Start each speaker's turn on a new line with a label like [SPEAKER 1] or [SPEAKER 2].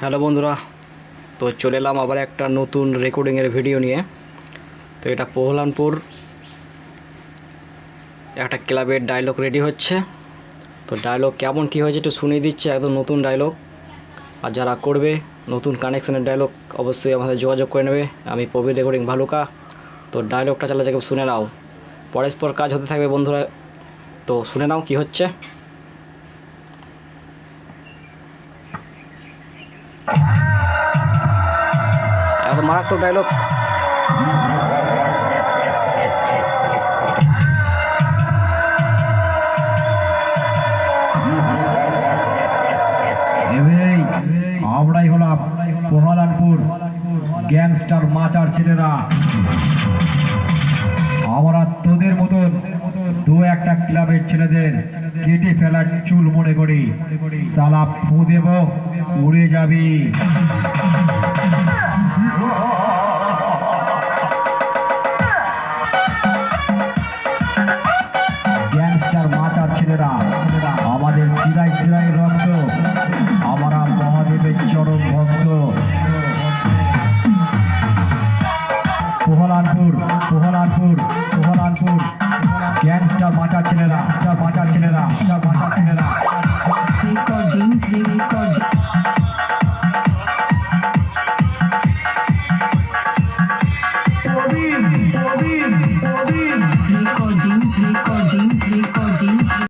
[SPEAKER 1] Hello বন্ধুরা, তো চলে এলাম আবার একটা নতুন রেকর্ডিংয়ের ভিডিও নিয়ে। তো এটা পোহলানপুর একটা ক্লাবের ডায়লগ রেডি হচ্ছে। তো ডায়লগ কেমন, কী হয়েছে একটু শুনিয়ে দিচ্ছে, একদম নতুন ডায়লগ আর যারা করবে নতুন কানেকশানের ডায়লগ অবশ্যই আমাদের যোগাযোগ করে নেবে। আমি প্রবীর রেকর্ডিং ভালুকা। তো ডায়লগটা চালা যাকে শুনে নাও। পরস্পর কাজ হতে থাকবে বন্ধুরা। তো শুনে নাও কি হচ্ছে। মারাত্মক ডায়লগ
[SPEAKER 2] গ্যাংস্টার মাচার ছেলেরা। আমরা তোদের মতন দু একটা ক্লাবের ছেলেদের কেটে ফেলার চুল মনে করি। সালা ফু দেব, উড়ে যাবি। Your wonderful life. Recording, recording.